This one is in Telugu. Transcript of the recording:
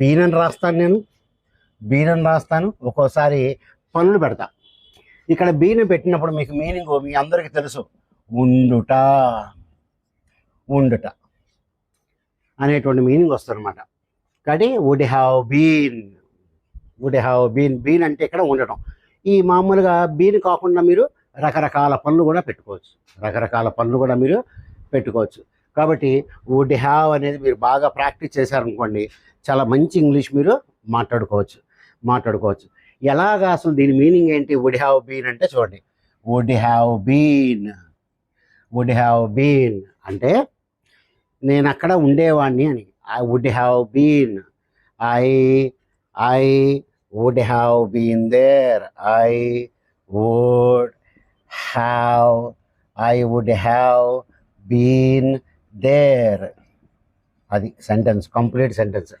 బీనని రాస్తాను నేను. బీనని రాస్తాను. ఒక్కోసారి పనులు పెడతా. ఇక్కడ బీన్ పెట్టినప్పుడు మీకు మీనింగ్ మీ అందరికీ తెలుసు. ఉండుట. ఉండుట అనేటువంటి మీనింగ్ వస్తుందన్నమాట. కానీ would have been. Would have been. Been అంటే ఇక్కడ ఉండటం. ఈ మామూలుగా బీన్ కాకుండా మీరు రకరకాల పనులు కూడా పెట్టుకోవచ్చు. రకరకాల పనులు కూడా మీరు పెట్టుకోవచ్చు. కాబట్టి వుడ్ హ్యావ్ అనేది మీరు బాగా ప్రాక్టీస్ చేశారనుకోండి చాలా మంచి ఇంగ్లీష్ మీరు మాట్లాడుకోవచ్చు మాట్లాడుకోవచ్చు. ఎలాగా అసలు దీని మీనింగ్ ఏంటి? వుడ్ హ్యావ్ బీన్ అంటే చూడండి. Would have been would have been అంటే నేను అక్కడ ఉండేవాడిని అని. I would have been I I would have been there I would have I would have been there అది సెంటెన్స్ కంప్లీట్ సెంటెన్స్